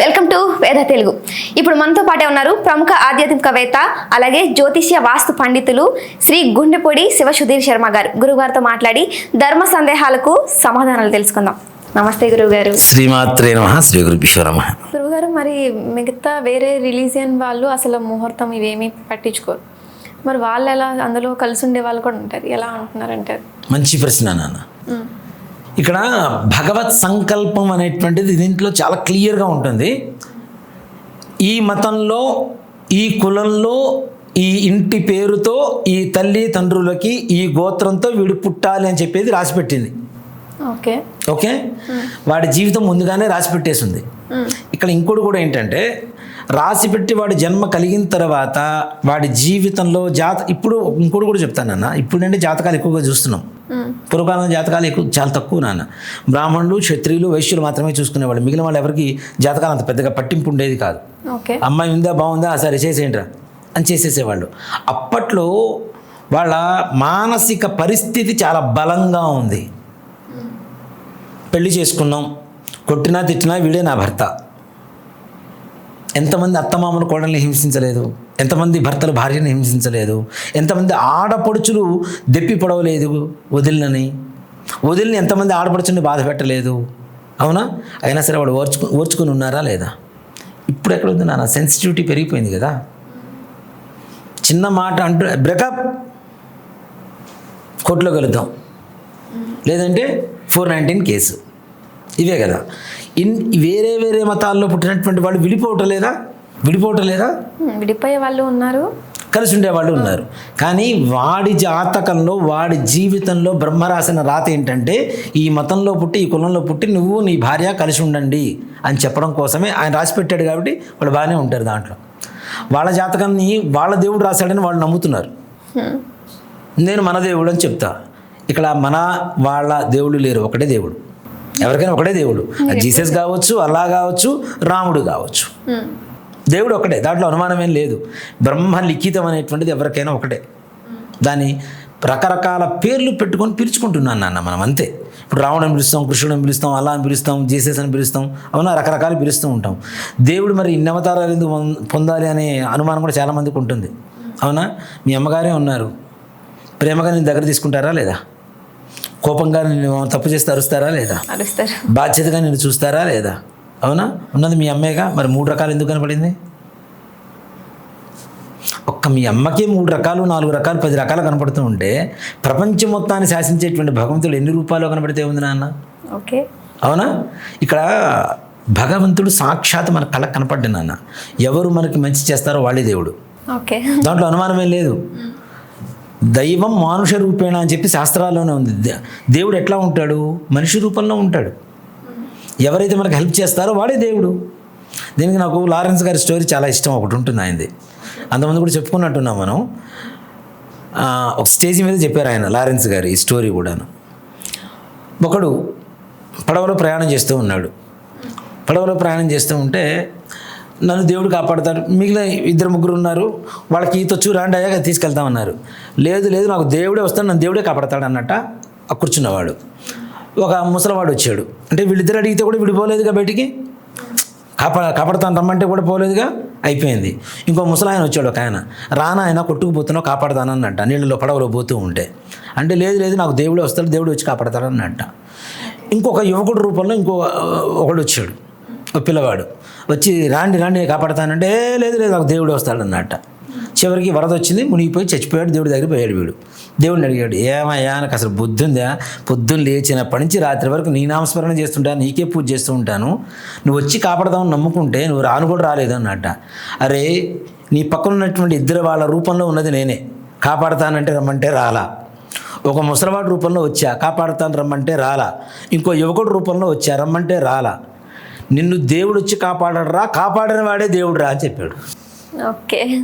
Welcome to వేద తెలుగు. ఇప్పుడు మనతో పాటే ఉన్నారు ప్రముఖ ఆధ్యాత్మికవేత్త అలాగే జ్యోతిష్య వాస్తు పండితులు శ్రీ గుండెపొడి శివ సుధీర్ శర్మ గారు. గురుగారితో మాట్లాడి ధర్మ సందేహాలకు సమాధానాలు తెలుసుకుందాం. నమస్తే గురుగారు. శ్రీమాత్రే నమ శ్రీ గురుభ్యో నమ. గురుగారు మరి మిగతా వేరే రిలీజియన్ వాళ్ళు అసలు ముహూర్తం ఇవేమీ పట్టించుకోరు. మరి వాళ్ళు ఎలా అందులో కలిసి ఉండే వాళ్ళు కూడా ఉంటారు. ఎలా అంటున్నారంటారు మంచి ప్రశ్న నాన్న. ఇక్కడ భగవత్ సంకల్పం అనేటువంటిది దీంట్లో చాలా క్లియర్గా ఉంటుంది. ఈ మతంలో ఈ కులంలో ఈ ఇంటి పేరుతో ఈ తల్లి తండ్రులకి ఈ గోత్రంతో వీడు పుట్టాలి అని చెప్పేది రాసిపెట్టింది. ఓకే. ఓకే? వాడి జీవితం ముందుగానే రాసి పెట్టేసింది ఇక్కడ ఇంకోటి కూడా ఏంటంటే రాసి పెట్టి వాడి జన్మ కలిగిన తర్వాత వాడి జీవితంలో జాత ఇప్పుడు ఇంకోటి కూడా చెప్తానన్న ఇప్పుడంటే జాతకాలు ఎక్కువగా చూస్తున్నాం. పూర్వకాలం జాతకాలు ఎక్కువ చాలా తక్కువ నాన్న. బ్రాహ్మణులు క్షత్రియులు వైశ్యులు మాత్రమే చూసుకునేవాళ్ళు. మిగిలిన వాళ్ళు ఎవరికి జాతకాలు అంత పెద్దగా పట్టింపు ఉండేది కాదు. అమ్మాయి ఉందా బాగుందా సరే చేసేయండిరా అని చేసేసేవాళ్ళు. అప్పట్లో వాళ్ళ మానసిక పరిస్థితి చాలా బలంగా ఉంది. పెళ్ళి చేసుకున్నాం. కొట్టినా తిట్టినా వీడే నా భర్త. ఎంతమంది అత్తమామలు కోడల్ని హింసించలేదు? ఎంతమంది భర్తలు భార్యని హింసించలేదు? ఎంతమంది ఆడపడుచులు దెప్పి పొడవలేదు వదిలినని? వదిలిని ఎంతమంది ఆడపడుచుని బాధ పెట్టలేదు? అవునా? అయినా సరే వాడు ఓర్చుకు ఓర్చుకుని ఉన్నారా లేదా? ఇప్పుడు ఎక్కడ ఉంది నాన్న? సెన్సిటివిటీ పెరిగిపోయింది కదా. చిన్న మాట అంటూ బ్రేకప్ కోర్టులో కలుద్దాం. లేదంటే ఫోర్ నైన్టీన్ కేసు. ఇవే కదా. ఇన్ వేరే వేరే మతాల్లో పుట్టినటువంటి వాళ్ళు విడిపోవటం లేదా విడిపోవటం లేదా విడిపోయే వాళ్ళు ఉన్నారు. కలిసి ఉండేవాళ్ళు ఉన్నారు. కానీ వాడి జాతకంలో వాడి జీవితంలో బ్రహ్మ రాసిన రాత ఏంటంటే ఈ మతంలో పుట్టి ఈ కులంలో పుట్టి నువ్వు నీ భార్య కలిసి ఉండండి అని చెప్పడం కోసమే ఆయన రాసి పెట్టాడు కాబట్టి వాళ్ళు బాగానే ఉంటారు దాంట్లో. వాళ్ళ జాతకాన్ని వాళ్ళ దేవుడు రాశాడని వాళ్ళు నమ్ముతున్నారు. నేను మన దేవుడు అని చెప్తా. ఇక్కడ మన వాళ్ళ దేవుడు లేరు ఒకటే దేవుడు. ఎవరికైనా ఒకటే దేవుడు. అది జీసస్ కావచ్చు అల్లా కావచ్చు రాముడు కావచ్చు. దేవుడు ఒకటే దాంట్లో అనుమానం ఏం లేదు. బ్రహ్మ లిఖితం అనేటువంటిది ఎవరికైనా ఒకటే. దాన్ని రకరకాల పేర్లు పెట్టుకొని పిలుచుకుంటున్నాను నాన్న మనం అంతే. ఇప్పుడు రావణని పిలుస్తాం కృష్ణుడిని పిలుస్తాం అల్లా అని పిలుస్తాం జీసస్ అని పిలుస్తాం అవునా రకరకాలు పిలుస్తూ ఉంటాం. దేవుడు మరి ఇన్ని అవతారాలు ఎందుకు పొందాలి అనే అనుమానం కూడా చాలామందికి ఉంటుంది. అవునా? మీ అమ్మగారే ఉన్నారు. ప్రేమగా నేను దగ్గర తీసుకుంటారా లేదా? కోపంగా నేను తప్పు చేస్తే అరుస్తారా లేదా? అరుస్తారు. బాధ్యతగా నేను చూస్తారా లేదా? అవునా? ఉన్నది మీ అమ్మేగా? మరి మూడు రకాలు ఎందుకు కనపడింది? ఒక్క మీ అమ్మకే మూడు రకాలు నాలుగు రకాలు పది రకాలు కనపడుతూ ఉంటే ప్రపంచం మొత్తాన్ని శాసించేటువంటి భగవంతుడు ఎన్ని రూపాయలు కనపడితే ఉంది నాన్న? ఓకే. అవునా? ఇక్కడ భగవంతుడు సాక్షాత్ మన కళ్ళకు కనపడ్డా నాన్న. ఎవరు మనకి మంచి చేస్తారో వాళ్ళే దేవుడు. ఓకే. దాంట్లో అనుమానమే లేదు. దైవం మానుష రూపేణ అని చెప్పి శాస్త్రాల్లోనే ఉంది. దేవుడు ఎట్లా ఉంటాడు? మనిషి రూపంలో ఉంటాడు. ఎవరైతే మనకు హెల్ప్ చేస్తారో వాడే దేవుడు. దీనికి నాకు లారెన్స్ గారి స్టోరీ చాలా ఇష్టం ఒకటి ఉంటుంది ఆయనది. అంతమంది కూడా చెప్పుకున్నట్టున్నాం మనం. ఒక స్టేజ్ మీద చెప్పారు ఆయన లారెన్స్ గారు ఈ స్టోరీ కూడాను. ఒకడు పడవలో ప్రయాణం చేస్తూ ఉన్నాడు. పడవలో ప్రయాణం చేస్తూ ఉంటే నన్ను దేవుడు కాపాడతాడు మిగిలిన ఇద్దరు ముగ్గురు ఉన్నారు. వాళ్ళకి ఈత వచ్చు రాండి అయ్యాక తీసుకెళ్తామన్నారు. లేదు లేదు నాకు దేవుడే వస్తాడు నన్ను దేవుడే కాపాడతాడు అన్నట్ట ఆ కూర్చున్నవాడు. ఒక ముసలివాడు వచ్చాడు. అంటే వీళ్ళిద్దరు అడిగితే కూడా విడిపోలేదుగా బయటికి? కాపా కాపాడుతాను రమ్మంటే కూడా పోలేదుగా? అయిపోయింది. ఇంకో ముసలాయన వచ్చాడు ఒక ఆయన. రానా ఆయన కొట్టుకుపోతున్నావు కాపాడుతానన్నట్ట నీళ్ళలో పడవలో పోతూ ఉంటే. అంటే లేదు లేదు నాకు దేవుడే వస్తాడు దేవుడు వచ్చి కాపాడతాడు అన్నట్ట. ఇంకొక యువకుడు రూపంలో ఇంకో ఒకడు వచ్చాడు. ఒక పిల్లవాడు. వచ్చి రాండి రాండి నేను కాపాడతానంటే లేదు లేదు నాకు దేవుడు వస్తాడన్నట్ట చివరికి వరద వచ్చింది మునిగిపోయి చచ్చిపోయాడు దేవుడి దగ్గర పోయాడు వీడు. దేవుడిని అడిగాడు ఏమయ్యా నాకు అసలు బుద్ధిందా పొద్దున్న లేచినప్పటి నుంచి రాత్రి వరకు నీ నామస్మరణ చేస్తుంటాను నీకే పూజ చేస్తూ ఉంటాను. నువ్వు వచ్చి కాపాడదామని నమ్ముకుంటే నువ్వు రాను కూడా రాలేదు అన్నట్ట అరే నీ పక్కన ఉన్నటువంటి ఇద్దరు వాళ్ళ రూపంలో ఉన్నది నేనే. కాపాడతానంటే రమ్మంటే రాలా. ఒక ముసలివాడి రూపంలో వచ్చా కాపాడుతాను రమ్మంటే రాలా. ఇంకో యువకుడు రూపంలో వచ్చా రమ్మంటే రాలా. నిన్ను దేవుడు వచ్చి కాపాడరా కాపాడిన వాడే దేవుడు రా అని చెప్పాడు. ఓకే.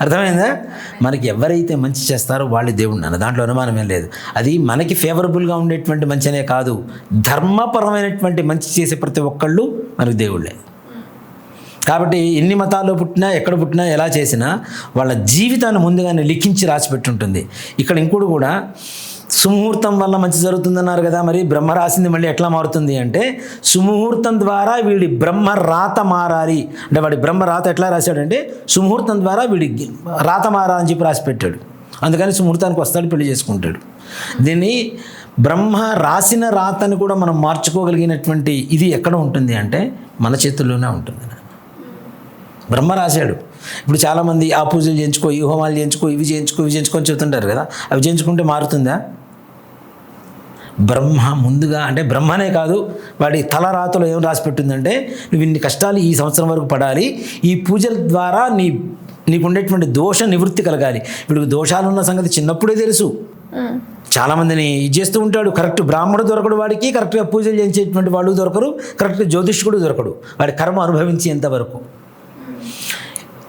అర్థమైందా? మనకి ఎవరైతే మంచి చేస్తారో వాళ్ళే దేవుడు నాన్న. దాంట్లో అనుమానమేం లేదు. అది మనకి ఫేవరబుల్గా ఉండేటువంటి మంచి అనే కాదు. ధర్మపరమైనటువంటి మంచి చేసే ప్రతి ఒక్కళ్ళు మనకి దేవుళ్ళే. కాబట్టి ఎన్ని మతాల్లో పుట్టినా ఎక్కడ పుట్టినా ఎలా చేసినా వాళ్ళ జీవితాన్ని ముందుగానే లిఖించి రాసి పెట్టుంటుంది ఇక్కడ ఇంకోటి కూడా సుముహూర్తం వల్ల మంచి జరుగుతుందన్నారు కదా మరి బ్రహ్మ రాసింది మళ్ళీ ఎట్లా మారుతుంది అంటే సుముహూర్తం ద్వారా వీడి బ్రహ్మ రాత మారాలి. అంటే వాడి బ్రహ్మ రాత ఎట్లా రాశాడంటే సుముహూర్తం ద్వారా వీడి రాత మారా అని చెప్పి రాసి పెట్టాడు అందుకని సుముహూర్తానికి వస్తాడు పెళ్ళి చేసుకుంటాడు. దీన్ని బ్రహ్మ రాసిన రాతని కూడా మనం మార్చుకోగలిగినటువంటి ఇది ఎక్కడ ఉంటుంది అంటే మన చేతుల్లోనే ఉంటుంది. బ్రహ్మ రాశాడు. ఇప్పుడు చాలామంది ఆ పూజలు చేయించుకో ఈ హోమాలు చేయించుకో ఇవి చేయించుకో ఇవి చేయించుకో అని చెబుతుంటారు కదా అవి చేయించుకుంటే మారుతుందా? బ్రహ్మ ముందుగా అంటే బ్రహ్మనే కాదు వాడి తల రాతలో ఏం రాసి పెట్టిందంటే నువ్వు ఇన్ని కష్టాలు ఈ సంవత్సరం వరకు పడాలి ఈ పూజల ద్వారా నీ నీకు ఉండేటువంటి దోష నివృత్తి కలగాలి. ఇప్పుడు దోషాలు ఉన్న సంగతి చిన్నప్పుడే తెలుసు. చాలామందిని ఇది చేస్తూ ఉంటాడు. కరెక్ట్ బ్రాహ్మణుడు దొరకడు వాడికి కరెక్ట్గా పూజలు చేయించేటువంటి వాళ్ళు దొరకరు కరెక్ట్గా జ్యోతిష్కుడు దొరకడు. వాడి కర్మ అనుభవించేంత వరకు.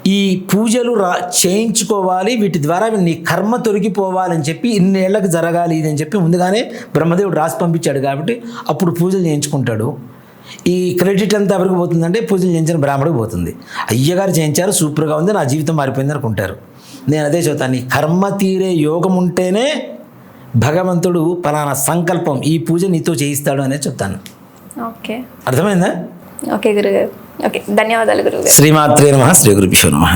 ఈ పూజలు రా చేయించుకోవాలి వీటి ద్వారా నీ కర్మ తొలగిపోవాలని చెప్పి ఇన్నేళ్ళకు జరగాలి ఇది అని చెప్పి ముందుగానే బ్రహ్మదేవుడు రాసి పంపించాడు కాబట్టి అప్పుడు పూజలు చేయించుకుంటాడు. ఈ క్రెడిట్ అంతా ఎవరికి పోతుందంటే పూజలు చేయించిన బ్రాహ్మడికి పోతుంది. అయ్యగారు చేయించారు సూపర్గా ఉంది నా జీవితం మారిపోయింది అనుకుంటారు. నేను అదే చెబుతాను కర్మ తీరే యోగం ఉంటేనే భగవంతుడు పలానా సంకల్పం ఈ పూజ నీతో చేయిస్తాడు అనేది చెప్తాను. ఓకే. అర్థమైందా? ఓకే గురుగారు. ఓకే ధన్యవాదాలు గురుగారు. శ్రీమాత్రే నమ శ్రీ గురుభ్యో నమ.